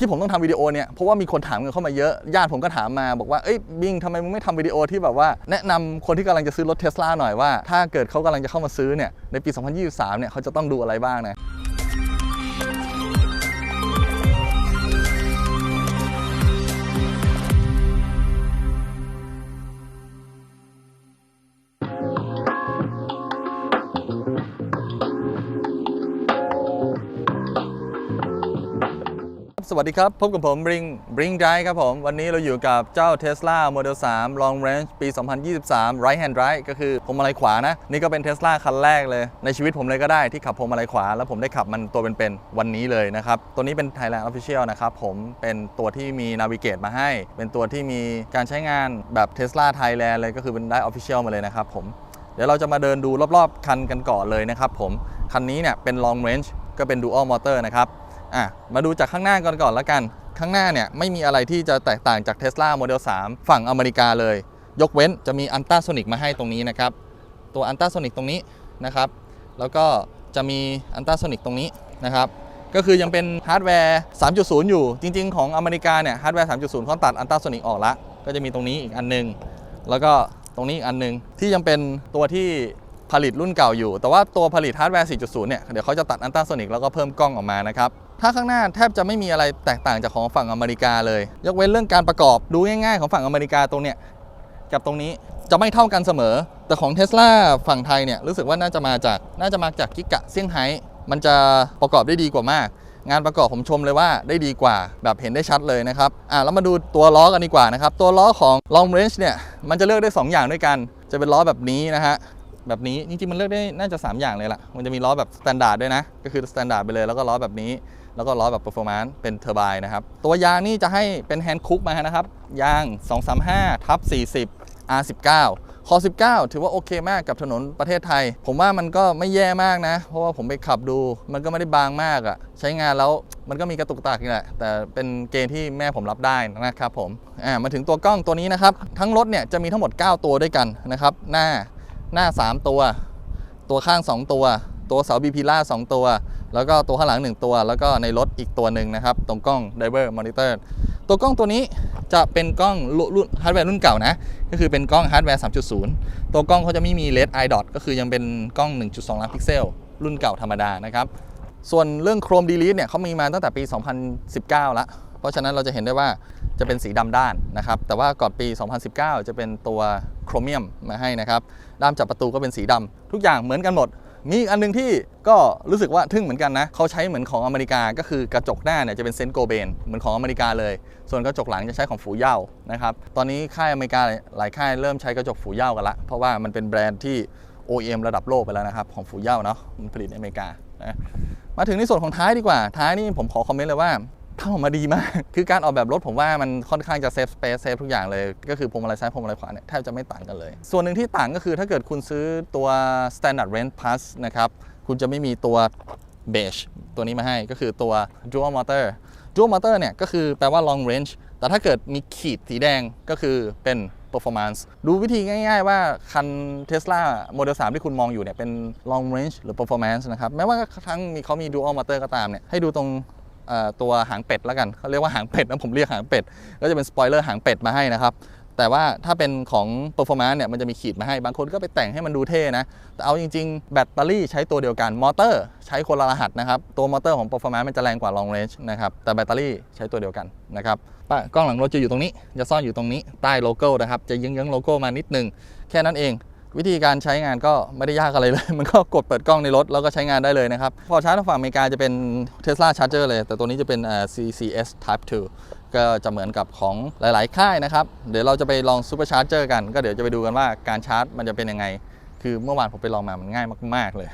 ที่ผมต้องทำวิดีโอเนี่ยเพราะว่ามีคนถามเงินเข้ามาเยอะญาติผมก็ถามมาบอกว่าเอ้ยบิงทำไมมึงไม่ทำวิดีโอที่แบบว่า แนะนำคนที่กำลังจะซื้อรถเทสลาหน่อยว่า ถ้าเกิดเขากำลังจะเข้ามาซื้อเนี่ยในปี 2023 เนี่ยเขาจะต้องดูอะไรบ้างนะ สวัสดีครับ พบกับผม Bring Bring Drive ครับผม วันนี้เราอยู่กับเจ้า Tesla Model 3 Long Range ปี 2023 Right Hand Drive ก็คือพวงมาลัยขวานะ นี่ก็เป็น Tesla คันแรกเลย ในชีวิตผมเลยก็ได้ที่ขับพวงมาลัยขวา แล้วผมได้ขับมันตัวเป็นๆวันนี้เลยนะครับ ตัวนี้เป็น Thailand Official นะครับผมเป็นตัวที่มี Navigate มาให้ เป็นตัวที่มีการใช้งานแบบ Tesla Thailand เลยก็คือเป็นได้ Official มาเลยนะครับผมเดี๋ยวเราจะมาเดินดูรอบๆ คันกันก่อนเลยนะครับผมคันนี้เนี่ยเป็น long range ก็เป็น dual motor นะครับ อะมาดูจากข้างหน้าก่อนก่อนแล้วกัน ข้างหน้าเนี่ยไม่มีอะไรที่จะแตกต่างจาก Tesla Model 3 ฝั่งอเมริกาเลย ยกเว้นจะมี Ultrasonic มาให้ตรงนี้นะครับ ตัว Ultrasonic ตรงนี้นะครับ แล้วก็จะมี Ultrasonic ตรงนี้นะครับก็คือยังเป็นฮาร์ดแวร์ 3.0 อยู่ จริง ๆ ของอเมริกาเนี่ยฮาร์ดแวร์ 3.0เขาตัด Ultrasonic ออกละ ก็จะมีตรงนี้อีกอันหนึง แล้วก็ตรงนี้อีกอันหนึง ที่ยังเป็นตัวที่ผลิตรุ่นเก่าอยู่ แต่ว่าตัวผลิตฮาร์ดแวร์ 4.0 เนี่ย เดี๋ยวเขาจะตัดอันต้าโซนิกแล้วก็เพิ่มกล้องออกมานะครับ ถ้าข้างหน้าแทบจะไม่มีอะไรแตกต่างจากของฝั่งอเมริกาเลย ยกเว้นเรื่องการประกอบดูง่ายๆ ของฝั่งอเมริกาตรงเนี้ยกับตรงนี้จะไม่เท่ากันเสมอ แต่ของเท s l a ฝั่งไทยเนี่ยรู้สึกว่าน่าจะมาจากน่าจะมาจากกิกะเซี่ยงไฮ้มันจะประกอบได้ดีกว่ามาก งานประกอบผมชมเลยว่าได้ดีกว่าแบบเห็นได้ชัดเลยนะครับอะแล้วมาดูตัวล้อกันดีกว่านะครับตัวล้อของ Long Range เนี่ยมันจะเลือกได้ 2 อย่างด้วยกัน จะเป็นล้อแบบนี้นะฮะแบบนี้จริงๆมันเลือกได้น่าจะ 3 อย่างเลยล่ะ มันจะมีล้อแบบ s t ต n d า r d ด้วยนะ ก็คือ s t ต n d า r d ไปเลยแล้วก็ล้อแบบนี้ แล้วก็ล้อแบบ performance เป็นเทอร์ไบนะครับ ตัวยางนี่จะให้เป็นแฮนด์คุกมานะครับ ยาง 235ทับ40 R19 คอ19 ถือว่าโอเคมากกับถนนประเทศไทย ผมว่ามันก็ไม่แย่มากนะ เพราะว่าผมไปขับดู มันก็ไม่ได้บางมากอะใช้งานแล้วมันก็มีกระตุกตากนี่แหละ แต่เป็นเกณฑ์ที่แม่ผมรับได้นะครับผม อ่า มาถึงตัวกล้องตัวนี้นะครับ ทั้งรถเนี่ยจะมีทั้งหมด 9 ตัวด้วยกันนะครับ หน้า หน้า 3 ตัว ตัวข้าง 2 ตัว ตัวเสาบีพีล่า2ตัว แล้วก็ตัวข้างหลัง 1 ตัว แล้วก็ในรถอีกตัวหนึ่งนะครับ ตรงกล้อง Diver Monitor ตัวกล้องตัวนี้จะเป็นกล้องรุ่นฮาร์ดแวร์รุ่นเก่านะ ก็คือเป็นกล้องฮาร์ดแวร์ 3.0 ตัวกล้องเขาจะไม่มี LED eye dot ก็คือยังเป็นกล้อง 1.2 ล้านพิกเซล รุ่นเก่าธรรมดานะครับ ส่วนเรื่องโครมดีลีทเนี่ยเขามีมาตั้งแต่ปี 2019ล้วเพราะฉะนั้นเราจะเห็นได้ว่าจะเป็นสีดำด้านนะครับ แต่ว่าก่อนปี 2019 จะเป็นตัวโครเมียมมาให้นะครับ ด้ามจับประตูก็เป็นสีดำทุกอย่างเหมือนกันหมด มีอันหนึงที่ก็รู้สึกว่าทึ่งเหมือนกันนะเขาใช้เหมือนของอเมริกาก็คือกระจกหน้าเนี่ยจะเป็นเซนต์โกเบนเหมือนของอเมริกาเลย ส่วนกระจกหลังจะใช้ของฝูเย่านะครับตอนนี้ค่ายอเมริกาหลายค่ายเริ่มใช้กระจกฝูเย่ากันละเพราะว่ามันเป็นแบรนด์ที่ OEM ระดับโลกไปแล้วนะครับของฝูเย่าเนาะมันผลิตในอเมริกานะมาถึงในส่วนของท้ายดีกว่าท้ายนี่ผมขอคอมเมนต์เลยว่า ทำออกมาดีมาก คือการออกแบบรถผมว่ามันค่อนข้างจะเซฟสเปซเซฟทุกอย่างเลย ก็คือพวงมาลัยซ้ายพวงมาลัยขวาเนี่ยแทบจะไม่ต่างกันเลย ส่วนหนึ่งที่ต่างก็คือถ้าเกิดคุณซื้อตัว Standard Range Plus นะครับ คุณจะไม่มีตัว Beige ตัวนี้มาให้ก็คือตัว Dual Motor Dual Motor เนี่ยก็คือแปลว่า Long Range แต่ถ้าเกิดมีขีดสีแดงก็คือเป็น performance ดูวิธีง่ายๆว่า คัน Tesla Model 3 ที่คุณมองอยู่เนี่ยเป็น long range หรือ performance นะครับ แม้ว่าทั้งมีเขามี dual motor ก็ตามเนี่ย ให้ดูตรง ตัวหางเป็ดแล้วกันเขาเรียกว่าหางเป็ดนะผมเรียกหางเป็ดก็จะเป็นสปอยเลอร์หางเป็ดมาให้นะครับแต่ว่าถ้าเป็นของ performance เนี่ยมันจะมีขีดมาให้บางคนก็ไปแต่งให้มันดูเท่นะ แต่เอาจริงๆ แบตเตอรี่ใช้ตัวเดียวกัน มอเตอร์ใช้คนละรหัสนะครับ ตัวมอเตอร์ของ performance มันจะแรงกว่า long range นะครับ แต่แบตเตอรี่ใช้ตัวเดียวกันนะครับป้ากล้องหลังรถจะอยู่ตรงนี้ จะซ่อนอยู่ตรงนี้ใต้โลโก้นะครับ จะเยื้องโลโก้มานิดนึง แค่นั้นเอง วิธีการใช้งานก็ไม่ได้ยากอะไรเลย มันก็กดเปิดกล้องในรถ แล้วก็ใช้งานได้เลยนะครับ พอชาร์จทางฝั่งอเมริกาจะเป็น Tesla Charger เลย แต่ตัวนี้จะเป็นเอ่อ CCS Type 2 ก็จะเหมือนกับของหลาย ๆ ค่ายนะครับ เดี๋ยวเราจะไปลอง Super Charger กัน ก็เดี๋ยวจะไปดูกันว่าการชาร์จมันจะเป็นยังไง คือเมื่อวานผมไปลองมามันง่ายมาก ๆ เลย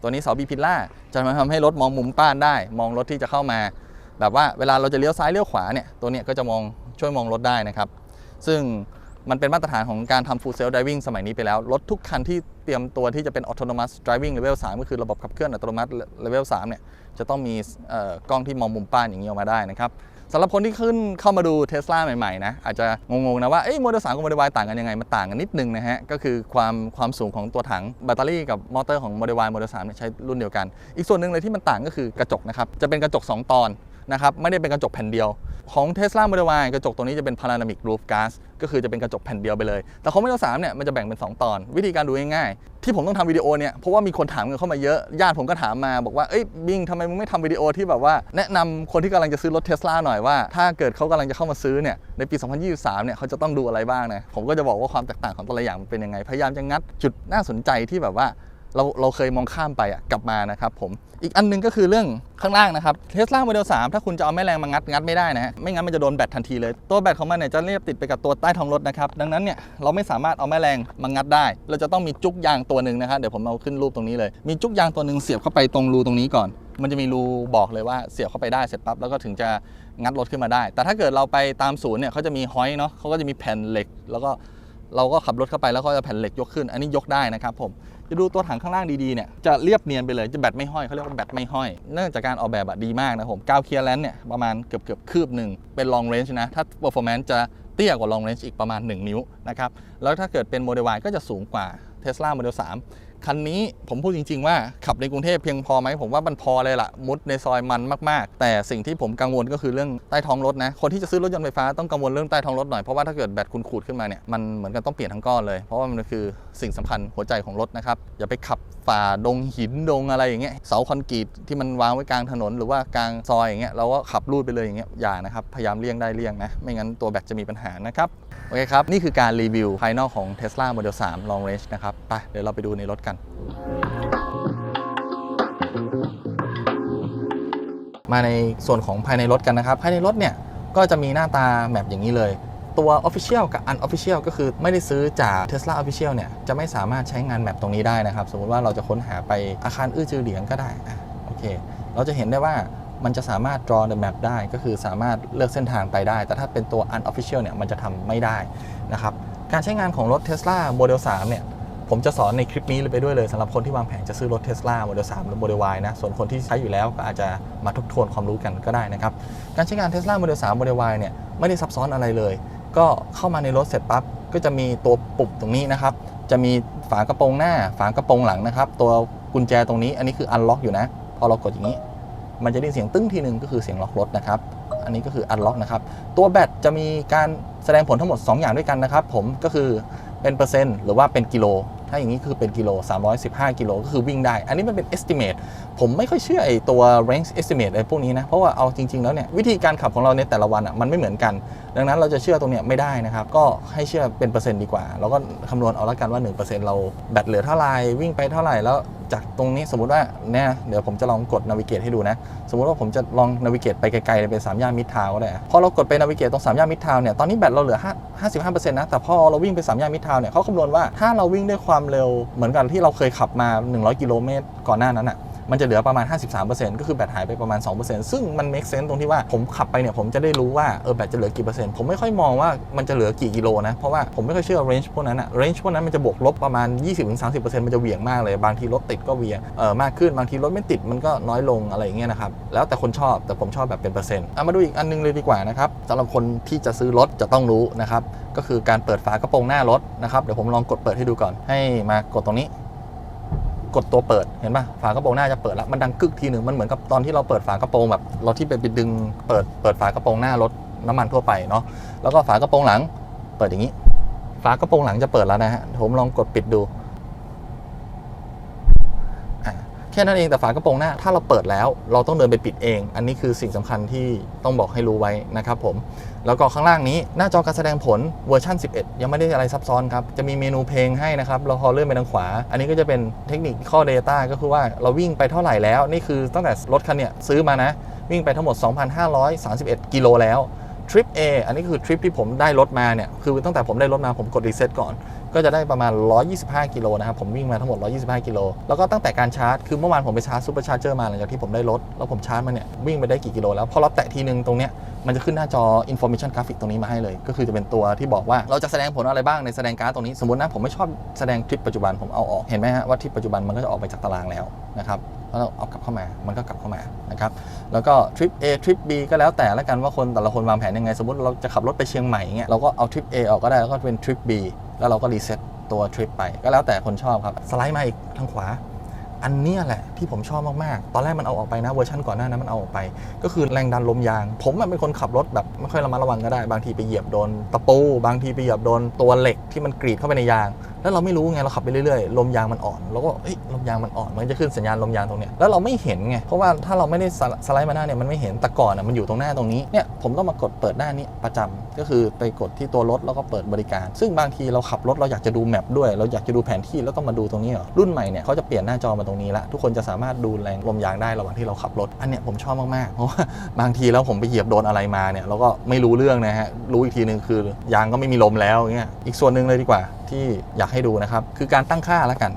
ตัวนี้เสาบีพิลล่าจะมาทำให้รถมองมุมป้านได้ มองรถที่จะเข้ามา แบบว่าเวลาเราจะเลี้ยวซ้ายเลี้ยวขวาเนี่ย ตัวเนี้ยก็จะมองช่วยมองรถได้นะครับ ซึ่ง มันเป็นมาตรฐานของการทำ full self driving สมัยนี้ไปแล้ว รถทุกคันที่เตรียมตัวที่จะเป็น autonomous driving level 3 ก็คือระบบขับเคลื่อนอัตโนมัติ level 3 เนี่ย จะต้องมีกล้องที่มองมุมป้านอย่างนี้ออกมาได้นะครับสำหรับคนที่ขึ้นเข้ามาดู Tesla ใหม่ๆนะอาจจะงงๆนะว่าเอ้ยโมเดล3กับโมเดล Y ต่างกันยังไงมันต่างกันนิดนึงนะฮะก็คือความความสูงของตัวถังแบตเตอรี่กับมอเตอร์ของโมเดล Y โมเดล3ใช้รุ่นเดียวกัน อีกส่วนหนึ่งเลยที่มันต่างก็คือกระจกนะครับจะเป็นกระจก 2 ตอนนะครับไม่ได้เป็นกระจกแผ่นเดียว ของ Tesla Model Y กระจกตัวนี้จะเป็น Panoramic Roof Glass ก็คือจะเป็นกระจกแผ่นเดียวไปเลย แต่ของ Model 3เนี่ยมันจะแบ่งเป็น 2 ตอน วิธีการดูง่ายๆ ที่ผมต้องทำวิดีโอเนี่ย เพราะว่ามีคนถามกันเข้ามาเยอะ ญาติผมก็ถามมาบอกว่า เอ้ยบิงทำไมมึงไม่ทำวิดีโอที่แบบว่า แนะนำคนที่กำลังจะซื้อรถ Tesla หน่อยว่า ถ้าเกิดเขากำลังจะเข้ามาซื้อเนี่ย ในปี 2023 เนี่ยเขาจะต้องดูอะไรบ้างนะ ผมก็จะบอกว่าความแตกต่างของแต่ละอย่างมันเป็นยังไง พยายามจะงัดจุดน่าสนใจที่แบบว่า เราเราเคยมองข้ามไปอะกลับมานะครับผมอีกอันหนึงก็คือเรื่องข้างล่างนะครับเทสลาโมเดล3ถ้าคุณจะเอาแม่แรงมางัดงัดไม่ได้นะฮะไม่งั้นมันจะโดนแบตทันทีเลย ตัวแบตของมันเนี่ยจะเรียบติดไปกับตัวใต้ท้องรถนะครับดังนั้นเนี่ยเราไม่สามารถเอาแม่แรงมางัดได้ เราจะต้องมีจุกยางตัวหนึ่งนะครับเดี๋ยวผมเอาขึ้นรูปตรงนี้เลย มีจุกยางตัวหนึ่งเสียบเข้าไปตรงรูตรงนี้ก่อน มันจะมีรูบอกเลยว่าเสียบเข้าไปได้เสร็จปั๊บแล้วก็ถึงจะงัดรถขึ้นมาได้ แต่ถ้าเกิดเราไปตามศูนย์เนี่ยเขาจะมีฮอยเนาะเขาก็จะมีแผ่นเหล็ก แล้วก็เราก็ขับรถเข้าไปแล้วก็จะแผ่นเหล็กยกขึ้น อันนี้ยกได้นะครับผม จะดูตัวถังข้างล่างดีๆเนี่ยจะเรียบเนียนไปเลยจะแบตไม่ห้อยเขาเรียกว่าแบตไม่ห้อย เนื่องจากการออกแบบอะดีมากนะผมกาวเคลียร์แลนเนี่ยประมาณเกือบเกือบคืบหนึ่งเป็นลองเรนจ์นะ ถ้าเปอร์ฟอร์แมนซ์จะเตี้ยกว่าลองเรนจ์อีกประมาณ 1 นิ้วนะครับแล้วถ้าเกิดเป็นโมเดล Y ก็จะสูงกว่า Tesla Model 3 คันนี้ผมพูดจริง ๆ ว่าขับในกรุงเทพเพียงพอไหมผมว่ามันพอเลยล่ะมุดในซอยมันมากๆ แต่สิ่งที่ผมกังวลก็คือเรื่องใต้ท้องรถนะคนที่จะซื้อรถยนต์ไฟฟ้าต้องกังวลเรื่องใต้ท้องรถหน่อยเพราะว่าถ้าเกิดแบตคุณขูดขึ้นมาเนี่ยมันเหมือนกันต้องเปลี่ยนทั้งก้อนเลยเพราะว่ามันคือสิ่งสำคัญหัวใจของรถนะครับอย่าไปขับฝ่าดงหินดงอะไรอย่างเงี้ยเสาคอนกรีตที่มันวางไว้กลางถนน หรือว่ากลางซอยอย่างเงี้ยเราก็ขับลูดไปเลยอย่างเงี้ยอย่านะครับพยายามเลี่ยงได้เลี่ยงนะไม่งั้นตัวแบตจะมีปัญหานะครับ โอเคครับ นี่คือการรีวิวภายนอกของ Tesla Model 3 Long Range นะครับ ไป เดี๋ยวเราไปดูในรถกัน มาในส่วนของภายในรถกันนะครับ ภายในรถเนี่ย ก็จะมีหน้าตาแมปอย่างนี้เลย ตัว Official กับ Unofficial ก็คือไม่ได้ซื้อจาก Tesla Official เนี่ย จะไม่สามารถใช้งานแมปตรงนี้ได้นะครับ สมมติว่าเราจะค้นหาไปอาคารอื้อจือเหลียงก็ได้อะโอเค เราจะเห็นได้ว่า มันจะสามารถ draw the map ได้ ก็คือสามารถเลือกเส้นทางไปได้ แต่ถ้าเป็นตัว unofficial เนี่ย มันจะทำไม่ได้นะครับ การใช้งานของรถ Tesla Model 3 เนี่ย ผมจะสอนในคลิปนี้ไปด้วยเลยสำหรับคนที่วางแผนจะซื้อรถ Tesla Model 3 หรือ Model Y นะ ส่วนคนที่ใช้อยู่แล้วก็อาจจะมาทบทวนความรู้กันก็ได้นะครับ การใช้งาน Tesla Model 3 Model Y เนี่ย ไม่ได้ซับซ้อนอะไรเลย ก็เข้ามาในรถเสร็จปั๊บ ก็จะมีตัวปุ่มตรงนี้นะครับ จะมีฝากระโปรงหน้า ฝากระโปรงหลังนะครับ ตัวกุญแจตรงนี้ อันนี้คือ unlock อยู่นะ พอเรากดอย่างนี้ มันจะได้เสียงตึ้งทีหนึ่งก็คือเสียงล็อกรถนะครับ อันนี้ก็คืออัดล็อกนะครับ ตัวแบตจะมีการแสดงผลทั้งหมด 2 อย่างด้วยกันนะครับ ผมก็คือเป็นเปอร์เซ็นต์หรือว่าเป็นกิโล ถ้าอย่างนี้คือเป็นกิโล 315 กิโลก็คือวิ่งได้ อันนี้มันเป็น estimate ผมไม่ค่อยเชื่อไอ้ตัว range estimate ไอ้พวกนี้นะ เพราะว่าเอาจริง ๆ แล้วเนี่ยวิธีการขับของเราในแต่ละวันอะมันไม่เหมือนกันดังนั้นเราจะเชื่อตรงเนี้ยไม่ได้นะครับ ก็ให้เชื่อเป็นเปอร์เซ็นต์ดีกว่าแล้วก็คำนวณเอาละกันว่า 1%เราแบตเหลือเท่าไหร่วิ่งไปเท่าไหร่แล้วจากตรงนี้สมมติว่าเนี่ยเดี๋ยวผมจะลองกดนาวิเกตให้ดูนะ สมมติว่าผมจะลองนาวิเกตไปไกลๆเป็นสามย่านมิดทาวก็ได้พอเรากดไปนาวิเกตตรงสามย่านมิดทาวเนี่ยตอนนี้แบตเราเหลือ5 55%นะแต่พอเราวิ่งไปสามย่านมิดทาวเนี่ยเขาคำนวณว่าถ้าเราวิ่งด้วยความเร็วเหมือนกันที่เราเคยขับมา 100 กิโลเมตรก่อนหน้านั้นอะ มันจะเหลือประมาณ 53%ก็คือแบตหายไปประมาณ 2%ซึ่งมัน make sense ตรงที่ว่าผมขับไปเนี่ยผมจะได้รู้ว่าเออแบตจะเหลือกี่เปอร์เซ็นต์ผมไม่ค่อยมองว่ามันจะเหลือกี่กิโลนะ เพราะว่าผมไม่ค่อยเชื่อ range พวกนั้นอะ range พวกนั้นมันจะบวกลบประมาณ 20-30%มันจะเหวี่ยงมากเลย บางทีรถติดก็เหวี่ยงเออมากขึ้นบางทีรถไม่ติดมันก็น้อยลงอะไรอย่างเงี้ยนะครับแล้วแต่คนชอบแต่ผมชอบแบบเป็นเปอร์เซ็นต์เอามาดูอีกอันนึงเลยดีกว่านะครับสำหรับคนที่จะซื้อรถจะต้องรู้นะครับก็คือการเปิดฝากระโปรงหน้ารถนะครับเดี๋ยวผมลองกดเปิดให้ดูก่อนให้มากดตรงนี้ กดตัวเปิดเห็นป่ะฝากระโปรงหน้าจะเปิดแล้วมันดังกึกทีหนึ่งมันเหมือนกับตอนที่เราเปิดฝากระโปรงแบบเราที่ไปดึงเปิดเปิดฝากระโปรงหน้ารถน้ำมันทั่วไปเนาะแล้วก็ฝากระโปรงหลัง เปิดอย่างนี้ ฝากระโปรงหลังจะเปิดแล้วนะฮะผมลองกดปิดดูอะแค่นั้นเองแต่ฝากระโปรงหน้า ถ้าเราเปิดแล้วเราต้องเดินไปปิดเอง อันนี้คือสิ่งสำคัญที่ต้องบอกให้รู้ไว้นะครับผม แล้วก็ข้างล่างนี้หน้าจอการแสดงผลเวอร์ชัน11 ยังไม่ได้อะไรซับซ้อนครับ จะมีเมนูเพลงให้นะครับ เราพอเลื่อนไปทางขวา อันนี้ก็จะเป็นเทคนิคข้อ Data ก็คือว่าเราวิ่งไปเท่าไหร่แล้ว นี่คือตั้งแต่รถคันเนี้ยซื้อมานะ วิ่งไปทั้งหมด 2,531 กิโลแล้วทริป A อันนี้คือทริปที่ผมได้รถมาเนี่ยคือตั้งแต่ผมได้รถมาผมกดรีเซ็ตก่อน ก็จะได้ประมาณ 125 กิโลนะครับ ผมวิ่งมาทั้งหมด 125 กิโล แล้วก็ตั้งแต่การชาร์จ คือเมื่อวานผมไปชาร์จซูเปอร์ชาร์เจอร์มาหลังจากที่ผมได้รถ แล้วผมชาร์จมาเนี่ยวิ่งไปได้กี่กิโลแล้ว พอเราแตะทีนึงตรงเนี้ยมันจะขึ้นหน้าจอ information graphic ตรงนี้มาให้เลย ก็คือจะเป็นตัวที่บอกว่าเราจะแสดงผลอะไรบ้างในแสดงการ์ดตรงนี้ สมมตินะผมไม่ชอบแสดงทริปปัจจุบันผมเอาออก เห็นไหมฮะว่าทริปปัจจุบันมันก็จะออกไปจากตารางแล้วนะครับแล้วเราเอากลับเข้ามา มันก็กลับเข้ามานะครับ แล้วก็ทริป A ทริป B ก็แล้วแต่ละกันว่าคนแต่ละคนวางแผนยังไง สมมติเราจะขับรถไปเชียงใหม่เงี้ย เราก็เอาทริป A ออกก็ได้ แล้วก็เป็นทริป B แล้วเราก็รีเซ็ตตัวทริปไป ก็แล้วแต่คนชอบครับ สไลด์มาอีกทางขวา อันเนี้ยแหละที่ผมชอบมากๆ ตอนแรกมันเอาออกไปนะเวอร์ชันก่อนหน้านั้นมันเอาออกไป ก็คือแรงดันลมยาง ผมเป็นคนขับรถแบบไม่ค่อยระมัดระวังก็ได้ บางทีไปเหยียบโดนตะปู บางทีไปเหยียบโดนตัวเหล็กที่มันกรีดเข้าไปในยาง แล้วเราไม่รู้ไงเราขับไปเรื่อยๆลมยางมันอ่อนแล้วก็เอ้ยลมยางมันอ่อนมันจะขึ้นสัญญาณลมยางตรงเนี้ยแล้วเราไม่เห็นไงเพราะว่าถ้าเราไม่ได้สไลด์มาหน้าเนี่ยมันไม่เห็นแต่ก่อนอะมันอยู่ตรงหน้าตรงนี้เนี่ยผมต้องมากดเปิดหน้านี้ประจำก็คือไปกดที่ตัวรถแล้วก็เปิดบริการ ซึ่งบางทีเราขับรถเราอยากจะดูแมปด้วยเราอยากจะดูแผนที่แล้วต้องมาดูตรงนี้เหรอรุ่นใหม่เนี่ยเขาจะเปลี่ยนหน้าจอมาตรงนี้ละทุกคนจะสามารถดูแรงลมยางได้ระหว่างที่เราขับรถอันเนี้ยผมชอบมากๆเพราะว่าบางทีแล้วผมไปเหยียบโดนอะไรมาเนี่ยเราก็ไม่รู้เรื่องนะฮะรู้อีกทีหนึ่งคือยางก็ไม่มีลมแล้วเงี้ยอีกส่วนหนึ่งเลยดีกว่า ที่อยากให้ดูนะครับ คือการตั้งค่าแล้วกัน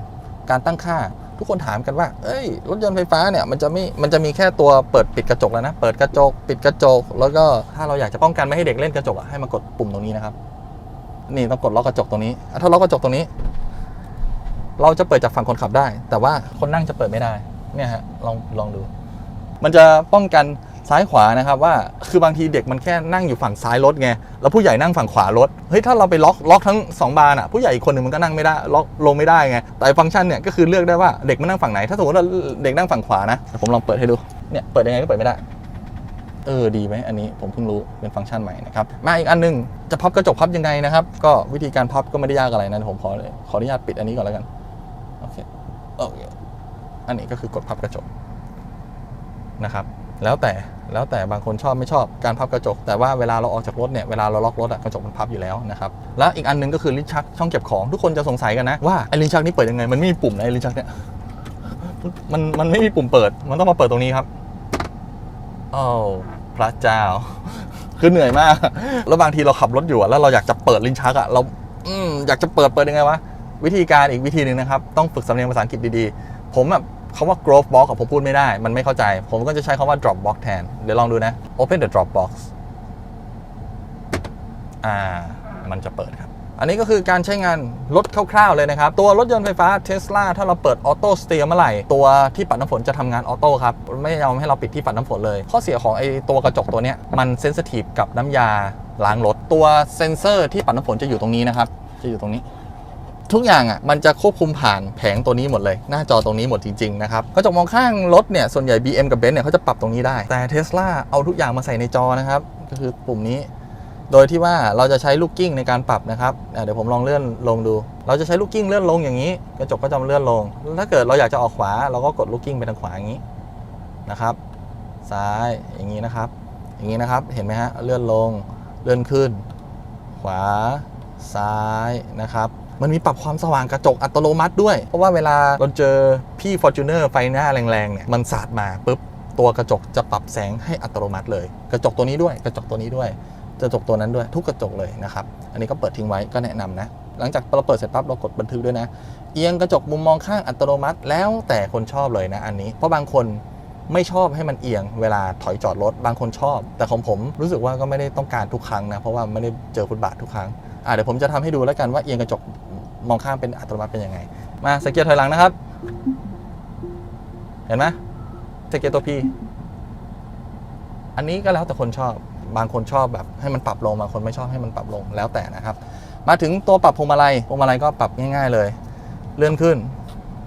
การตั้งค่าทุกคนถามกันว่า เอ้ย รถยนต์ไฟฟ้าเนี่ยมันจะไม่ มันจะมีแค่ตัวเปิดปิดกระจกแล้วนะ เปิดกระจก ปิดกระจก แล้วก็ถ้าเราอยากจะป้องกันไม่ให้เด็กเล่นกระจกอะให้มากดปุ่มตรงนี้นะครับ นี่ต้องกดล็อกกระจกตรงนี้ ถ้าล็อกกระจกตรงนี้ เราจะเปิดจากฝั่งคนขับได้ แต่ว่าคนนั่งจะเปิดไม่ได้ เนี่ยฮะ ลองลองดู มันจะป้องกัน ซ้ายขวานะครับว่าคือบางทีเด็กมันแค่นั่งอยู่ฝั่งซ้ายรถไงแล้วผู้ใหญ่นั่งฝั่งขวารถเฮ้ยถ้าเราไปล็อกล็อกทั้งสองบานอะผู้ใหญ่อีกคนหนึ่งมันก็นั่งไม่ได้ล็อกลงไม่ได้ไงแต่ฟังก์ชันเนี่ยก็คือเลือกได้ว่าเด็กมันนั่งฝั่งไหน ถ้าสมมติว่าเด็กนั่งฝั่งขวานะผมลองเปิดให้ดูเนี่ยเปิดยังไงก็เปิดไม่ได้เออดีไหมอันนี้ผมเพิ่งรู้เป็นฟังก์ชันใหม่นะครับมาอีกอันหนึงจะพับกระจกพับยังไงนะครับ ก็วิธีการพับก็ไม่ได้ยากอะไรนะผมขอเลยขออนุญาตปิดอันนี้ก่อนแล้วกันโอเคโอเคอันนี้ก็คือกดพับกระจกนะครับ แล้วแต่ แล้วแต่บางคนชอบไม่ชอบการพับกระจก แต่ว่าเวลาเราออกจากรถเนี่ยเวลาเราล็อกรถอะกระจกมันพับอยู่แล้วนะครับและอีกอันหนึงก็คือลิ้นชักช่องเก็บของทุกคนจะสงสัยกันนะว่าไอ้ลิ้นชักนี่เปิดยังไงมันไม่มีปุ่มนะไอ้ลิ้นชักเนี่ยมันมันไม่มีปุ่มเปิด มันต้องมาเปิดตรงนี้ครับโอ้พระเจ้า คือเหนื่อยมาก แล้วบางทีเราขับรถอยู่แล้วเราอยากจะเปิดลิ้นชักอะเราอืมอยากจะเปิดเปิดยังไงวะวิธีการอีกวิธีหนึ่งนะครับ ต้องฝึกสำเนียงภาษาอังกฤษดีๆ ผมอะ คำว่า growth box กับผมพูดไม่ได้ มันไม่เข้าใจ ผมก็จะใช้คำว่า drop box แทน เดี๋ยวลองดูนะ open the drop box อ่า มันจะเปิดครับ อันนี้ก็คือการใช้งานรถคร่าวๆเลยนะครับ ตัวรถยนต์ไฟฟ้า Tesla ถ้าเราเปิดออโต้สเตียร์เมื่อไหร่ ตัวที่ปัดน้ำฝนจะทำงานออโต้ครับ ไม่ยอมให้เราปิดที่ปัดน้ำฝนเลย ข้อเสียของไอตัวกระจกตัวเนี้ยมันเซนซิทีฟกับน้ำยาล้างรถ ตัวเซนเซอร์ที่ปัดน้ำฝนจะอยู่ตรงนี้นะครับ จะอยู่ตรงนี้ ทุกอย่างอะมันจะควบคุมผ่านแผงตัวนี้หมดเลย หน้าจอตรงนี้หมดจริงๆนะครับกระจกมองข้างรถเนี่ยส่วนใหญ่ BM กับ Benz เนี่ยเขาจะปรับตรงนี้ได้ แต่ Tesla เอาทุกอย่างมาใส่ในจอนะครับ ก็คือปุ่มนี้ โดยที่ว่าเราจะใช้ลูกกิ้งในการปรับนะครับเดี๋ยวผมลองเลื่อนลงดู เราจะใช้ลูกกิ้งเลื่อนลงอย่างนี้ กระจกก็จะเลื่อนลง ถ้าเกิดเราอยากจะออกขวา เราก็กดลูกกิ้งไปทางขวาอย่างนี้นะครับซ้ายอย่างนี้นะครับ อย่างนี้นะครับเห็นไหมฮะเลื่อนลงเลื่อนขึ้น ขวาซ้ายนะครับ มันมีปรับความสว่างกระจกอัตโนมัติด้วย เพราะว่าเวลาเราเจอพี่ Fortuner ไฟหน้าแรงๆเนี่ยมันสาดมาปุ๊บตัวกระจกจะปรับแสงให้อัตโนมัติเลย กระจกตัวนี้ด้วย กระจกตัวนี้ด้วยกระจกตัวนั้นด้วยทุกกระจกเลยนะครับ อันนี้ก็เปิดทิ้งไว้ก็แนะนำนะ หลังจากเราเปิดเสร็จปั๊บเรากดบันทึกด้วยนะ เอียงกระจกมุมมองข้างอัตโนมัติแล้วแต่คนชอบเลยนะ อันนี้ เพราะบางคนไม่ชอบให้มันเอียงเวลาถอยจอดรถ บางคนชอบ แต่ของผมรู้สึกว่าก็ไม่ได้ต้องการทุกครั้งนะ เพราะว่าไม่ได้เจอฟุตบาททุกครั้ง อะเดี๋ยวผมจะทำให้ดูแล้วกันว่าเอียงกระจก มองข้างเป็นอัตโนมัติเป็นยังไง มาสเกียร์ถอยหลังนะครับ เห็นไหมสเกียร์ตัวพีอันนี้ก็แล้วแต่คนชอบบางคนชอบแบบให้มันปรับลงบางคนไม่ชอบให้มันปรับลงแล้วแต่นะครับ มาถึงตัวปรับพวงมาลัยพวงมาลัยก็ปรับง่าย ๆเลย เลื่อนขึ้น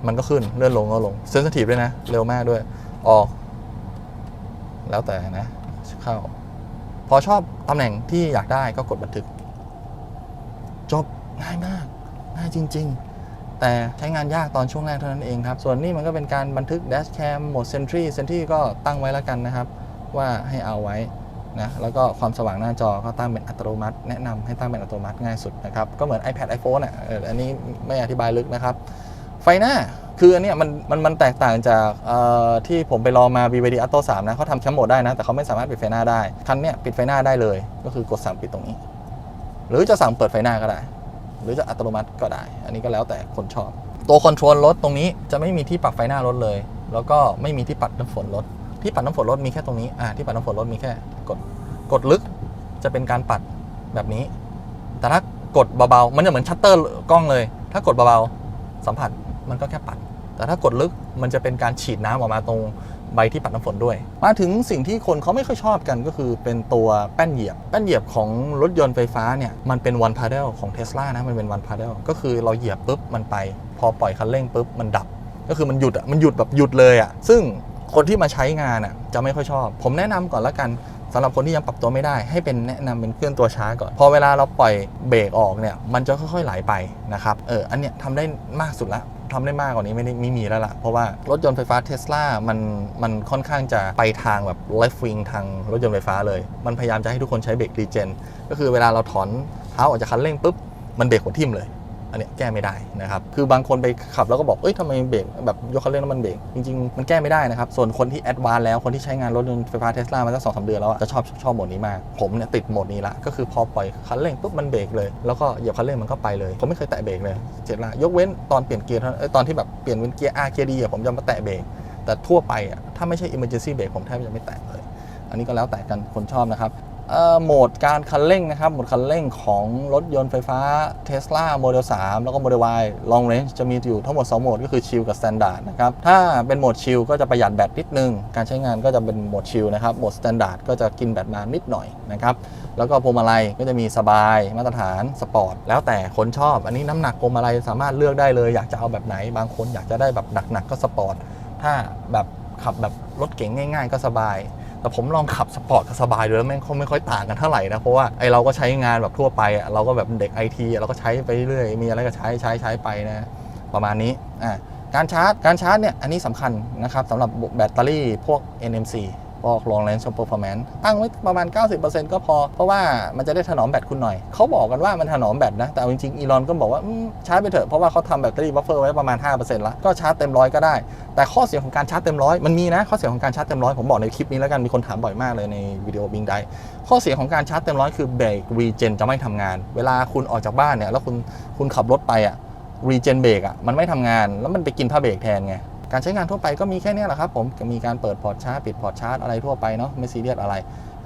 มันก็ขึ้นเลื่อนลงก็ลงเซนซิทีฟด้วยนะ เร็วมากด้วย ออก แล้วแต่นะเข้า พอชอบตำแหน่งที่อยากได้ก็กดบันทึก จบง่ายมาก ง่ายจริง ๆ แต่ใช้งานยากตอนช่วงแรกเท่านั้นเองครับ ส่วนนี้มันก็เป็นการบันทึกแดชแคมโหมดเซนทรีเซนทรีก็ตั้งไว้แล้วกันนะครับ ว่าให้เอาไว้นะแล้วก็ความสว่างหน้าจอก็ตั้งเป็นอัตโนมัติ แนะนำให้ตั้งเป็นอัตโนมัติง่ายสุดนะครับ ก็เหมือน iPad iPhone อะอันนี้ไม่อธิบายลึกนะครับ ไฟหน้าคืออันนี้มันมันมันแตกต่างจากที่ผมไปลองมา BYD Atto 3 นะเขาทำแคมโหมดได้นะ แต่เขาไม่สามารถปิดไฟหน้าได้ คันเนี้ยปิดไฟหน้าได้เลย ก็คือกดสั่งปิดตรงนี้ หรือจะสั่งเปิดไฟหน้าก็ได้ หรือจะอัตโนมัติก็ได้ อันนี้ก็แล้วแต่คนชอบ ตัวคอนโทรลรถตรงนี้จะไม่มีที่ปรับไฟหน้ารถเลย แล้วก็ไม่มีที่ปัดน้ำฝนรถ ที่ปัดน้ำฝนรถมีแค่ตรงนี้อ่าที่ปัดน้ำฝนรถมีแค่กดกดลึกจะเป็นการปัดแบบนี้ แต่ถ้ากดเบาๆ มันจะเหมือนชัตเตอร์กล้องเลย ถ้ากดเบาๆ สัมผัสมันก็แค่ปัด แต่ถ้ากดลึกมันจะเป็นการฉีดน้ำออกมาตรง ใบที่ปัดน้ำฝนด้วย มาถึงสิ่งที่คนเขาไม่ค่อยชอบกันก็คือเป็นตัวแป้นเหยียบ แป้นเหยียบของรถยนต์ไฟฟ้าเนี่ยมันเป็น one paddle ของ Tesla นะมันเป็น one paddle ก็คือเราเหยียบปุ๊บมันไป พอปล่อยคันเร่งปุ๊บมันดับ ก็คือมันหยุดอะมันหยุดแบบหยุดเลยอะซึ่งคนที่มาใช้งานอะจะไม่ค่อยชอบ ผมแนะนำก่อนละกันสำหรับคนที่ยังปรับตัวไม่ได้ให้เป็นแนะนำเป็นเคลื่อนตัวช้าก่อน พอเวลาเราปล่อยเบรกออกเนี่ยมันจะค่อยๆไหลไปนะครับเอออันเนี้ยทำได้มากสุดละ ทำได้มากกว่านี้ไม่ได้ไม่มีแล้วล่ะ เพราะว่ารถยนต์ไฟฟ้าเทสลามันมันค่อนข้างจะไปทางแบบไลฟ์วิงทางรถยนต์ไฟฟ้าเลย มันพยายามจะให้ทุกคนใช้เบรกรีเจนก็คือเวลาเราถอนเท้าออกจากคันเร่งปุ๊บมันเบรกหัวทิ่มเลย อันนี้แก้ไม่ได้นะครับ คือบางคนไปขับแล้วก็บอก เอ้ยทำไมเบรกแบบยกคันเร่งแล้วมันเบรก จริงๆ มันแก้ไม่ได้นะครับ ส่วนคนที่แอดวานแล้วคนที่ใช้งานรถยนต์ไฟฟ้าเทสลามาตั้งสองสามเดือนแล้วจะชอบชอบโหมดนี้มาก ผมเนี่ยติดโหมดนี้ละ ก็คือพอปล่อยคันเร่งปุ๊บมันเบรกเลย แล้วก็เหยียบคันเร่งมันก็ไปเลย ผมไม่เคยแตะเบรกเลยเจ็ดละยกเว้นตอนเปลี่ยนเกียร์ตอนที่แบบเปลี่ยนเป็นเกียร์ R เกียร์ D อะผมจะมาแตะเบรก แต่ทั่วไปอะถ้าไม่ใช่ emergency brake ผมแทบจะไม่แตะเลย อันนี้ก็แล้วแต่กันคนชอบนะครับ โหมดการคันเร่งนะครับ โหมดคันเร่งของรถยนต์ไฟฟ้า Tesla Model 3 แล้วก็ Model Y Long Range จะมีอยู่ทั้งหมด 2 โหมดก็คือชิลกับ Standard นะครับ ถ้าเป็นโหมดชิลก็จะประหยัดแบตนิดนึง การใช้งานก็จะเป็นโหมดชิลนะครับ โหมด Standard ก็จะกินแบตมานิดหน่อยนะครับ แล้วก็พวงมาลัยก็จะมีสบายมาตรฐานสปอร์ตแล้วแต่คนชอบ อันนี้น้ำหนักพวงมาลัยสามารถเลือกได้เลย อยากจะเอาแบบไหน บางคนอยากจะได้แบบหนักๆก็สปอร์ต ถ้าแบบขับแบบรถเก๋งง่าย ๆ ก็สบาย แต่ผมลองขับสปอร์ตกับสบายดูแล้วแม่งคงไม่ค่อยต่างกันเท่าไหร่นะ เพราะว่าไอเราก็ใช้งานแบบทั่วไปอะเราก็แบบเด็กไอทีเราก็ใช้ไปเรื่อย มีอะไรก็ใช้ใช้ใช้ไปนะ ประมาณนี้อ่าการชาร์จการชาร์จเนี่ยอันนี้สำคัญนะครับสำหรับแบตเตอรี่พวก NMC ก long range performance ตั้งไว้ประมาณ 90%ก็พอ เพราะว่ามันจะได้ถนอมแบตคุณหน่อย เขาบอกกันว่ามันถนอมแบตนะ แต่เอาจริงๆอีลอนก็บอกว่าชาร์จไปเถอะ เพราะว่าเขาทำแบตเตอรี่บัฟเฟอร์ไว้ประมาณ5%แล้วก็ชาร์จเต็มร้อยก็ได้ แต่ข้อเสียของการชาร์จเต็มร้อยมันมีนะ ข้อเสียของการชาร์จเต็มร้อยผมบอกในคลิปนี้แล้วกันมีคนถามบ่อยมากเลยในวิดีโอบิงไดข้อเสียของการชาร์จเต็มร้อยคือเบรกรีเจนจะไม่ทำงาน เวลาคุณออกจากบ้านเนี่ยแล้วคุณคุณขับรถไปอะรีเจนเบรกอะมันไม่ทำงานแล้วมันไปกินผ้าเบรกแทนไง การใช้งานทั่วไปก็มีแค่เนี้ยแหละครับผมมีการเปิดพอร์ตชาร์จปิดพอร์ตชาร์จอะไรทั่วไปเนาะไม่ซีเรียสอะไร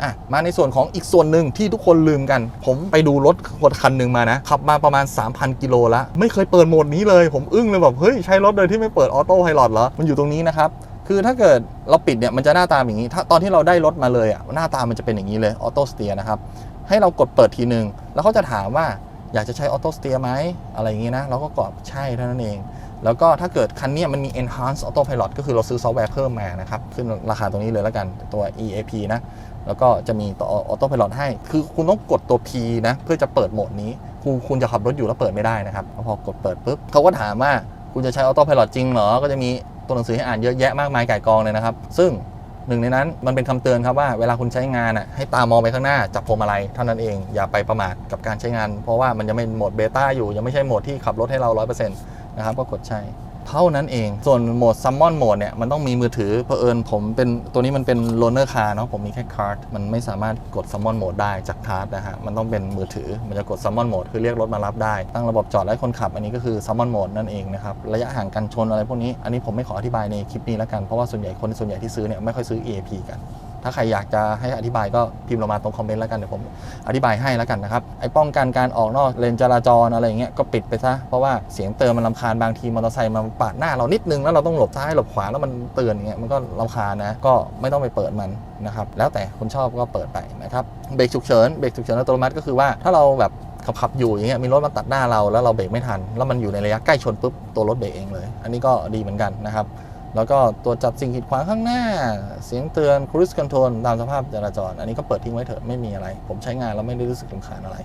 อะมาในส่วนของอีกส่วนหนึ่งที่ทุกคนลืมกัน ผมไปดูรถคันหนึ่งมานะ ขับมาประมาณ 3,000 กิโลแล้ว ไม่เคยเปิดโหมดนี้เลย ผมอึ้งเลยแบบ เฮ้ย ใช้รถโดยที่ไม่เปิดออโต้ไพลอตเหรอ มันอยู่ตรงนี้นะครับ คือถ้าเกิดเราปิดเนี่ย มันจะหน้าตาอย่างนี้ ถ้าตอนที่เราได้รถมาเลยอะหน้าตามันจะเป็นอย่างนี้เลยออโต้สเตียนะครับ ให้เรากดเปิดทีหนึ่งแล้วเขาจะถามว่าอยากจะใช้ออโต้สเตียไหมอะไรอย่างนี้นะเราก็กดใช่เท่านั้นเอง แล้วก็ถ้าเกิดคันนี้มันมี enhanced autopilot ก็คือเราซื้อซอฟต์แวร์เพิ่มมานะครับขึ้นราคาตรงนี้เลยแล้วกันตัว EAP นะแล้วก็จะมีตัว autopilot ให้ คือคุณต้องกดตัว P นะเพื่อจะเปิดโหมดนี้ คุณคุณจะขับรถอยู่แล้วเปิดไม่ได้นะครับแล้วพอกดเปิดปุ๊บเขาก็ถามว่าคุณจะใช้ autopilot จริงเหรอ ก็จะมีตัวหนังสือให้อ่านเยอะแยะมากมายก่ายกองเลยนะครับ ซึ่งหนึ่งในนั้นมันเป็นคำเตือนครับว่าเวลาคุณใช้งานอะให้ตามองไปข้างหน้าจับพวงมาลัยเท่านั้นเองอย่าไปประมาทกับการใช้งาน เพราะว่ามันยังเป็นโหมดเบต้าอยู่ยังไม่ใช่โหมดที่ขับรถให้เรา100% นะครับก็กดใช่เท่านั้นเอง ส่วนโหมดซัมมอนโหมดเนี่ยมันต้องมีมือถือเผอิญผมเป็นตัวนี้มันเป็นโลเนอร์คาร์เนาะผมมีแค่คาร์ดมันไม่สามารถกดซัมมอนโหมดได้จากคาร์ดนะฮะมันต้องเป็นมือถือมันจะกดซัมมอนโหมดคือเรียกรถมารับได้ ตั้งระบบจอดไล่คนขับ อันนี้ก็คือซัมมอนโหมดนั่นเองนะครับ ระยะห่างกันชนอะไรพวกนี้อันนี้ผมไม่ขออธิบายในคลิปนี้แล้วกันเพราะว่าส่วนใหญ่คนส่วนใหญ่ที่ซื้อเนี่ยไม่ค่อยซื้อ EAP กัน ถ้าใครอยากจะให้อธิบายก็พิมพ์ลงมาตรงคอมเมนต์แล้วกันเดี๋ยวผมอธิบายให้แล้วกันนะครับไอ้ป้องกันการออกนอกเลนจราจรอะไรอย่างเงี้ยก็ปิดไปซะเพราะว่าเสียงเตือนมันลำคาญบางทีมอเตอร์ไซค์มันปาดหน้าเรานิดนึงแล้วเราต้องหลบซ้ายหลบขวาแล้วมันเตือนอย่างเงี้ยมันก็ลำคาญนะก็ไม่ต้องไปเปิดมันนะครับแล้วแต่คนชอบก็เปิดไปนะครับเบรกฉุกเฉินเบรกฉุกเฉินอัตโนมัติก็คือว่าถ้าเราแบบขับขับอยู่อย่างเงี้ยมีรถมาตัดหน้าเราแล้วเราเบรกไม่ทัน แล้วมันอยู่ในระยะใกล้ชนปุ๊บตัวรถเบรกเองเลย อันนี้ก็ดีเหมือนกันนะครับ แล้วก็ตัวจับสิ่งกีดขวางข้างหน้า เสียงเตือน cruise control ตามสภาพจราจร อันนี้ก็เปิดทิ้งไว้เถอะไม่มีอะไร ผมใช้งานแล้วไม่ได้รู้สึกรำคาญอะไร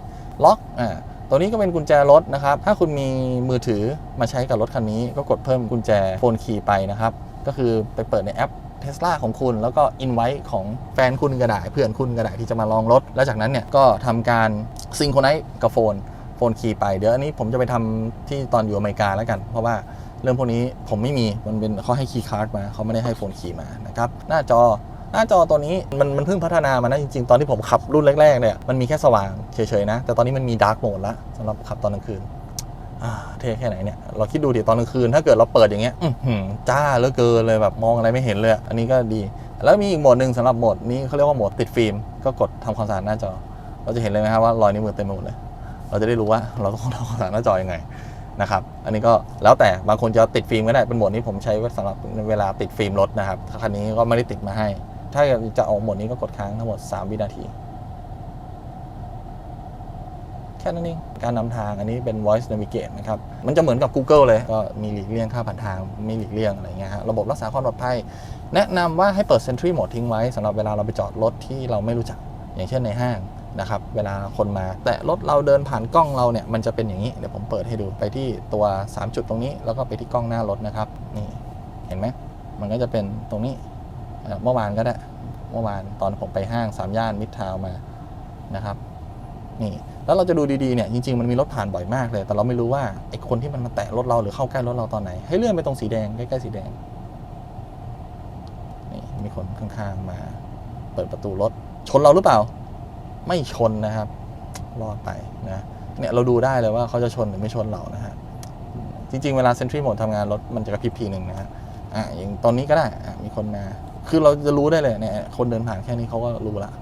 ล็อกอ่าตัวนี้ก็เป็นกุญแจรถนะครับ ถ้าคุณมีมือถือมาใช้กับรถคันนี้ ก็กดเพิ่มกุญแจโฟนคีย์ไปนะครับ ก็คือไปเปิดในแอปเทสลาของคุณแล้วก็อินไว้ของแฟนคุณก็ได้เพื่อนคุณก็ได้ที่จะมาลองรถ แล้วจากนั้นเนี่ยก็ทำการซิงโครไนซ์กับโฟนโฟนคีย์ไปเดี๋ยวอันนี้ผมจะไปทำที่ตอนอยู่อเมริกาแล้วกัน เพราะว่า เรื่องพวกนี้ผมไม่มีมันเป็นเขาให้คีย์การ์ดมาเขาไม่ได้ให้โฟนคีย์มานะครับหน้าจอหน้าจอตัวนี้มันมันเพิ่งพัฒนามานะจริงๆ ตอนที่ผมขับรุ่นแรกๆเนี่ยมันมีแค่สว่างเฉยๆนะ แต่ตอนนี้มันมีดาร์กโหมดแล้วสำหรับขับตอนกลางคืนอ่าเท่แค่ไหนเนี่ยเราคิดดูดิตอนกลางคืน ถ้าเกิดเราเปิดอย่างเงี้ยอื้อหือจ้าเหลือเกินเลยแบบมองอะไรไม่เห็นเลย อันนี้ก็ดี แล้วมีอีกโหมดหนึ่งสำหรับโหมดนี้เขาเรียกว่าโหมดติดฟิล์มก็กดทำความสะอาดหน้าจอ เราจะเห็นเลยนะครับว่ารอยนิ้วมือเต็มไปหมดเลย เราจะได้รู้ว่าเราต้องทำความสะอาดหน้าจอยังไง นะครับ อันนี้ก็แล้วแต่บางคนจะติดฟิล์มก็ได้เป็นหมดนี้ผมใช้ไว้สำหรับเวลาติดฟิล์มรถนะครับคันนี้ก็ไม่ได้ติดมาให้ ถ้าจะออกหมดนี้ก็กดค้างทั้งหมด 3 วินาทีโอเคค่นั้นเองการนำทางอันนี้เป็น voice navigate นะครับ มันจะเหมือนกับ Google เลย ก็มีหลีกเลี่ยงค่าผ่านทางไม่หลีกเลี่ยงอะไรเงี้ยฮะระบบรักษาความปลอดภัย แนะนำว่าให้เปิด Sentry Mode ทิ้งไว้สำหรับเวลาเราไปจอดรถที่เราไม่รู้จัก อย่างเช่นในห้าง นะครับเวลาคนมา แต่รถเราเดินผ่านกล้องเราเนี่ยมันจะเป็นอย่างนี้เดี๋ยวผมเปิดให้ดูไปที่ตัว 3 จุดตรงนี้ แล้วก็ไปที่กล้องหน้ารถนะครับนี่เห็นไหมมันก็จะเป็นตรงนี้เมื่อวานก็ได้เมื่อวานตอนผมไปห้างสามย่านมิตรทาวมานะครับนี่แล้วเราจะดูดีๆเนี่ยจริงๆมันมีรถผ่านบ่อยมากเลย แต่เราไม่รู้ว่าไอ้คนที่มันมาแตะรถเราหรือเข้าใกล้รถเราตอนไหน ให้เลื่อนไปตรงสีแดงใกล้ๆสีแดงนี่มีคนข้างๆมา เปิดประตูรถชนเราหรือเปล่า ไม่ชนนะครับ รอดไปนะเนี่ยเราดูได้เลยว่าเขาจะชนหรือไม่ชนเรานะฮะจริงๆ เวลา Sentry Mode ทำงานรถมันจะกระพริบทีหนึ่งนะฮะอะอย่างตอนนี้ก็ได้มีคนมา คือเราจะรู้ได้เลยเนี่ยคนเดินผ่านแค่นี้เขาก็รู้ละ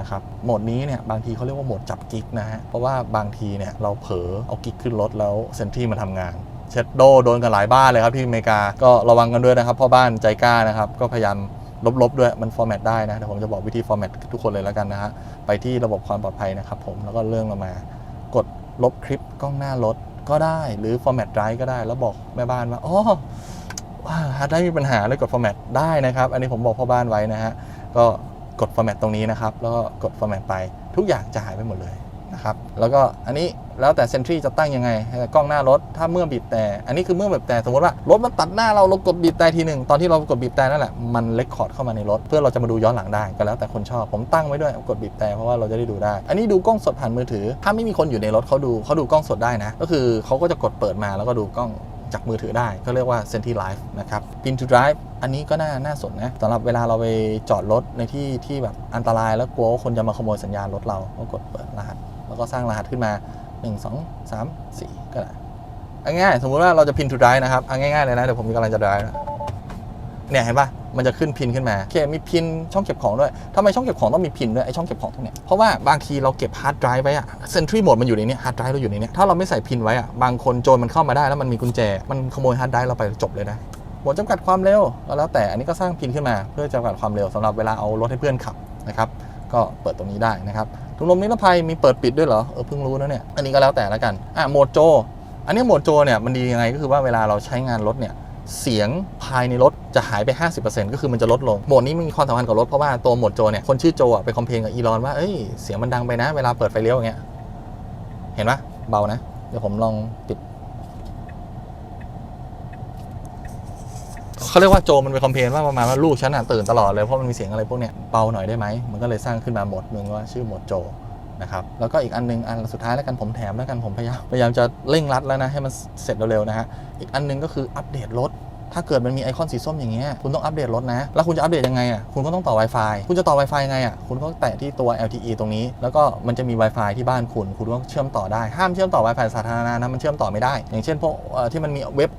นะครับโหมดนี้เนี่ยบางทีเขาเรียกว่าโหมดจับกิ๊กนะฮะเพราะว่าบางทีเนี่ยเราเผลอเอากิ๊กขึ้นรถแล้วเซนทรีมาทำงานเชดโดโดนกันหลายบ้านเลยครับที่อเมริกาก็ระวังกันด้วยนะครับพ่อบ้านใจกล้านะครับก็พยายาม ลบๆด้วยมันฟอร์แมตได้นะเดี๋ยวผมจะบอกวิธีฟอร์แมตทุกคนเลยแล้วกันนะฮะไปที่ระบบความปลอดภัยนะครับผมแล้วก็เรื่องลงมากดลบคลิปกล้องหน้ารถก็ได้หรือฟอร์แมตไดร์ก็ได้ แล้วบอกแม่บ้านว่าอ๋อว่าฮาร์ดไดรฟ์มีปัญหาเลยกดฟอร์แมตได้นะครับ อันนี้ผมบอกพ่อบ้านไว้นะฮะก็กดฟอร์แมตตรงนี้นะครับ แล้วก็กดฟอร์แมตไปทุกอย่างจะหายไปหมดเลยนะครับ แล้วก็อันนี้ แล้วแต่เซนทรีจะตั้งยังไงกล้องหน้ารถถ้าเมื่อบีบแต่ อันนี้คือเมื่อบีบแต่สมมติว่ารถมันตัดหน้าเราเรากดบีบแต่ทีหนึ่งตอนที่เรากดบีบแต่นั่นแหละมันเลคคอร์ดเข้ามาในรถ เพื่อเราจะมาดูย้อนหลังได้ก็แล้วแต่คนชอบผมตั้งไว้ด้วยกดบีบแต่เพราะว่าเราจะได้ดูได้ อันนี้ดูกล้องสดผ่านมือถือ ถ้าไม่มีคนอยู่ในรถเขาดูเขาดูกล้องสดได้นะ ก็คือเขาก็จะกดเปิดมาแล้วก็ดูกล้องจากมือถือได้ก็เรียกว่า Senti Live นะครับ Pin to Drive อันนี้ก็น่าน่าสนนะสำหรับเวลาเราไปจอดรถในที่ที่แบบอันตรายแล้วกลัวว่าคนจะมาขโมยสัญญาณรถเราก็กดเปิดรหัส แล้วก็สร้างรหัสขึ้นมา 1 2 3 4 ก็ได้เอาง่ายๆสมมุติว่าเราจะ Pin to Drive นะครับเอาง่ายๆเลยนะ เดี๋ยวผมกำลังจะ drive นะเนี่ยเห็นปะมันจะขึ้นพินขึ้นมาโอเคมีพินช่องเก็บของด้วยทำไมช่องเก็บของต้องมีพินด้วยไอช่องเก็บของตรงเนี้ยเพราะว่าบางทีเราเก็บฮาร์ดไดรฟ์ไว้อะเซนทรีโหมดมันอยู่ในนี้ฮาร์ดไดรฟ์เราอยู่ในนี้ถ้าเราไม่ใส่พินไว้อะบางคนโจรมันเข้ามาได้แล้วมันมีกุญแจ มันขโมยฮาร์ดไดรฟ์เราไปจบเลยนะโหมดจำกัดความเร็วก็แล้วแต่อันนี้ก็สร้างพินขึ้นมา เพื่อจำกัดความเร็วสำหรับเวลาเอารถให้เพื่อนขับนะครับก็เปิดตรงนี้ได้นะครับ ถุงลมนิรภัยมีเปิดปิดด้วยเหรอ เออเพิ่งรู้นะเนี่ย อันนี้ก็แล้วแต่ละกัน อะโหมดโจ อันนี้โหมดโจเนี่ยมันดียังไงก็คือว่าเวลาเราใช้งานรถเนี่ยเสียงภายในรถจะหายไป 50%ก็คือมันจะลดลง โหมดนี้มีความสำคัญกับรถเพราะว่าตัวโหมดโจเนี่ยคนชื่อโจอะไปคอมเพลนกับอีลอนว่าเอ้ยเสียงมันดังไปนะ เวลาเปิดไฟเลี้ยวอย่างเงี้ย เห็นปะเบานะ เดี๋ยวผมลองปิด เขาเรียกว่าโจมันไปคอมเพลนว่าประมาณว่าลูกฉันอะตื่นตลอดเลยเพราะมันมีเสียงอะไรพวกเนี้ยเบาหน่อยได้ไหมมันก็เลยสร้างขึ้นมาหมดหนึ่งว่าชื่อหมดโจนะครับแล้วก็อีกอันหนึงอันสุดท้ายแล้วกันผมแถมแล้วกันผมพยายามพยายามจะเร่งรัดแล้วนะให้มันเสร็จเร็วๆนะฮะอีกอันหนึงก็คืออัปเดตรถ ถ้าเกิดมันมีไอคอนสีส้มอย่างเงี้ยคุณต้องอัปเดตรถนะ แล้วคุณจะอัปเดตยังไงอะคุณก็ต้องต่อ Wi-Fi คุณจะต่อ Wi-Fi ยังไงอะคุณก็แตะที่ตัว LTE ตรงนี้ แล้วก็มันจะมี Wi-Fi ที่บ้านคุณ คุณก็เชื่อมต่อได้ห้ามเชื่อมต่อ Wi-Fi สาธารณะนะมันเชื่อมต่อไม่ได้ อย่างเช่นพวกที่มันมีเว็บ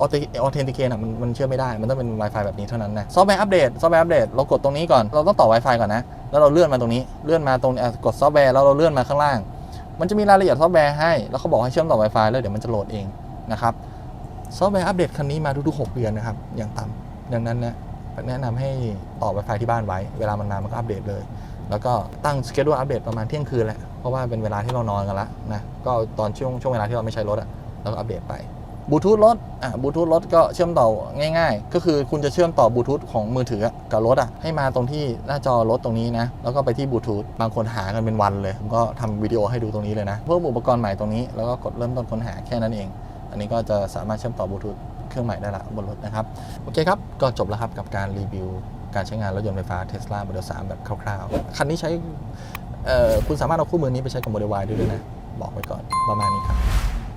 Authenticate อะมันมันเชื่อมไม่ได้มันต้องเป็น Wi-Fi แบบนี้เท่านั้นนะซอฟต์แวร์อัปเดตซอฟต์แวร์อัปเดตเรากดตรงนี้ก่อนเราต้องต่อ Wi-Fi ก่อนนะแล้วเราเลื่อนมาตรงนี้เลื่อนมาตรงอะกดซอฟต์แวร์แล้วเราเลื่อนมาข้างล่าง มันจะมีรายละเอียดซอฟต์แวร์ให้ แล้วเขาบอกให้เชื่อมต่อ Wi-Fi แล้วเดี๋ยวมันจะโหลดเองนะครับ ซอฟต์แวร์อัปเดตคันนี้มาทุกๆ 6 เดือนนะครับ อย่างต่ำดังนั้นนะแนะนำให้ต่อ Wi-Fi ที่บ้านไว้ เวลามันมามันก็อัปเดตเลย แล้วก็ตั้งสเกจดูอัปเดตประมาณเที่ยงคืนแหละ เพราะว่าเป็นเวลาที่เรานอนกันละนะ ก็ตอนช่วงช่วงเวลาที่เราไม่ใช้รถอะเราก็อัปเดตไปบลูทูธรถอะบลูทูธรถก็เชื่อมต่อง่าย ๆ ก็คือคุณจะเชื่อมต่อบลูทูธของมือถือกับรถอะให้มาตรงที่หน้าจอรถตรงนี้นะ แล้วก็ไปที่บลูทูธบางคนหากันเป็นวันเลย ผมก็ทำวิดีโอให้ดูตรงนี้เลยนะ เพิ่มอุปกรณ์ใหม่ตรงนี้แล้วก็กดเริ่มต้นค้นหาแค่นั้นเอง อันนี้ก็จะสามารถเชื่อมต่อบลูทูธเครื่องใหม่ได้ละบนรถนะครับ โอเคครับ ก็จบแล้วครับกับการรีวิวการใช้งานรถยนต์ไฟฟ้า Tesla Model 3 แบบคร่าวๆ คันนี้ใช้คุณสามารถเอาคู่มือนี้ไปใช้กับ Model Y ได้ด้วยนะ บอกไว้ก่อนประมาณนี้ครับ